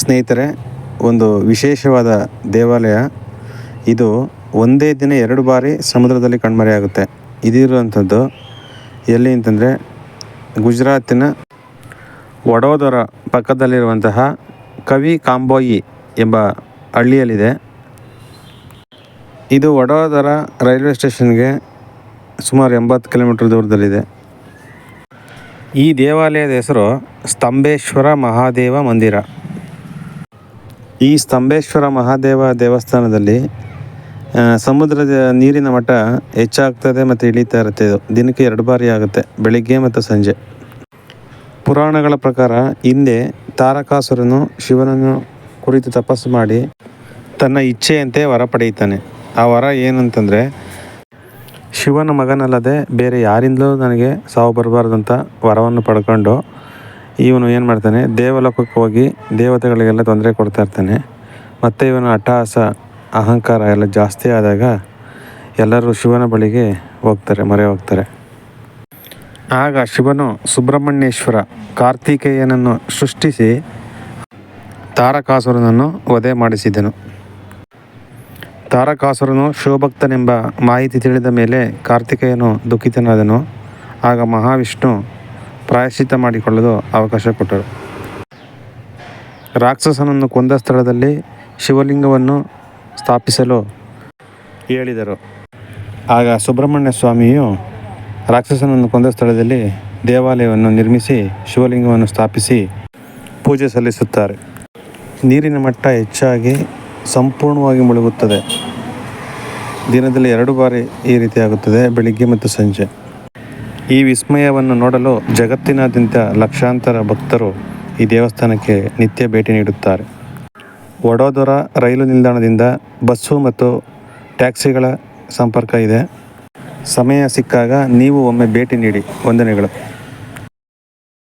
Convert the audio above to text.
ಸ್ನೇಹಿತರೆ, ಒಂದು ವಿಶೇಷವಾದ ದೇವಾಲಯ. ಇದು ಒಂದೇ ದಿನ ಎರಡು ಬಾರಿ ಸಮುದ್ರದಲ್ಲಿ ಕಣ್ಮರೆಯಾಗುತ್ತೆ ಇದಿರುವಂಥದ್ದು ಎಲ್ಲಿ ಅಂತಂದರೆ ಗುಜರಾತಿನ ವಡೋದರ ಪಕ್ಕದಲ್ಲಿರುವಂತಹ ಕವಿ ಕಾಂಬೋಯಿ ಎಂಬ ಹಳ್ಳಿಯಲ್ಲಿದೆ. ಇದು ವಡೋದರ ರೈಲ್ವೆ ಸ್ಟೇಷನ್ಗೆ ಸುಮಾರು ಎಂಬತ್ತು ಕಿಲೋಮೀಟರ್ ದೂರದಲ್ಲಿದೆ. ಈ ದೇವಾಲಯದ ಹೆಸರು ಸ್ತಂಭೇಶ್ವರ ಮಹಾದೇವ ಮಂದಿರ. ಈ ಸ್ತಂಭೇಶ್ವರ ಮಹಾದೇವ ದೇವಸ್ಥಾನದಲ್ಲಿ ಸಮುದ್ರದ ನೀರಿನ ಮಟ್ಟ ಹೆಚ್ಚಾಗ್ತದೆ ಮತ್ತು ಇಳಿತಾ ಇರುತ್ತೆ. ಇದು ದಿನಕ್ಕೆ ಎರಡು ಬಾರಿ ಆಗುತ್ತೆ, ಬೆಳಿಗ್ಗೆ ಮತ್ತು ಸಂಜೆ. ಪುರಾಣಗಳ ಪ್ರಕಾರ ಹಿಂದೆ ತಾರಕಾಸುರನು ಶಿವನನ್ನು ಕುರಿತು ತಪಸ್ಸು ಮಾಡಿ ತನ್ನ ಇಚ್ಛೆಯಂತೆ ವರ ಪಡೆಯುತ್ತಾನೆ. ಆ ವರ ಏನಂತಂದರೆ, ಶಿವನ ಮಗನಲ್ಲದೆ ಬೇರೆ ಯಾರಿಂದಲೂ ನನಗೆ ಸಾವು ಬರಬಾರ್ದು ವರವನ್ನು ಪಡ್ಕೊಂಡು ಇವನು ಏನು ಮಾಡ್ತಾನೆ, ದೇವಲೋಕಕ್ಕೆ ಹೋಗಿ ದೇವತೆಗಳಿಗೆಲ್ಲ ತೊಂದರೆ ಕೊಡ್ತಾ ಇರ್ತಾನೆ. ಮತ್ತು ಇವನ ಅಟ್ಟಹಾಸ, ಅಹಂಕಾರ ಎಲ್ಲ ಜಾಸ್ತಿ ಆದಾಗ ಎಲ್ಲರೂ ಶಿವನ ಬಳಿಗೆ ಹೋಗ್ತಾರೆ, ಮೊರೆ ಹೋಗ್ತಾರೆ. ಆಗ ಶಿವನು ಸುಬ್ರಹ್ಮಣ್ಯೇಶ್ವರ ಕಾರ್ತಿಕೇಯನನ್ನು ಸೃಷ್ಟಿಸಿ ತಾರಕಾಸುರನನ್ನು ವಧೆ ಮಾಡಿಸಿದನು. ತಾರಕಾಸುರನು ಶಿವಭಕ್ತನೆಂಬ ಮಾಹಿತಿ ತಿಳಿದ ಮೇಲೆ ಕಾರ್ತಿಕೇಯನು ದುಃಖಿತನಾದನು. ಆಗ ಮಹಾವಿಷ್ಣು ಪ್ರಾಯಶ್ಚಿತ್ತ ಮಾಡಿಕೊಳ್ಳಲು ಅವಕಾಶ ಕೊಟ್ಟರು. ರಾಕ್ಷಸನನ್ನು ಕೊಂದ ಸ್ಥಳದಲ್ಲಿ ಶಿವಲಿಂಗವನ್ನು ಸ್ಥಾಪಿಸಲು ಹೇಳಿದರು. ಆಗ ಸುಬ್ರಹ್ಮಣ್ಯ ಸ್ವಾಮಿಯು ರಾಕ್ಷಸನನ್ನು ಕೊಂದ ಸ್ಥಳದಲ್ಲಿ ದೇವಾಲಯವನ್ನು ನಿರ್ಮಿಸಿ ಶಿವಲಿಂಗವನ್ನು ಸ್ಥಾಪಿಸಿ ಪೂಜೆ ಸಲ್ಲಿಸುತ್ತಾರೆ. ನೀರಿನ ಮಟ್ಟ ಹೆಚ್ಚಾಗಿ ಸಂಪೂರ್ಣವಾಗಿ ಮುಳುಗುತ್ತದೆ. ದಿನದಲ್ಲಿ ಎರಡು ಬಾರಿ ಈ ರೀತಿಯಾಗುತ್ತದೆ ಬೆಳಿಗ್ಗೆ ಮತ್ತು ಸಂಜೆ. ಈ ವಿಸ್ಮಯವನ್ನು ನೋಡಲು ಜಗತ್ತಿನಾದ್ಯಂತ ಲಕ್ಷಾಂತರ ಭಕ್ತರು ಈ ದೇವಸ್ಥಾನಕ್ಕೆ ನಿತ್ಯ ಭೇಟಿ ನೀಡುತ್ತಾರೆ. ವಡೋದರ ರೈಲು ನಿಲ್ದಾಣದಿಂದ ಬಸ್ಸು ಮತ್ತು ಟ್ಯಾಕ್ಸಿಗಳ ಸಂಪರ್ಕ ಇದೆ. ಸಮಯ ಸಿಕ್ಕಾಗ ನೀವು ಒಮ್ಮೆ ಭೇಟಿ ನೀಡಿ. ವಂದನೆಗಳು.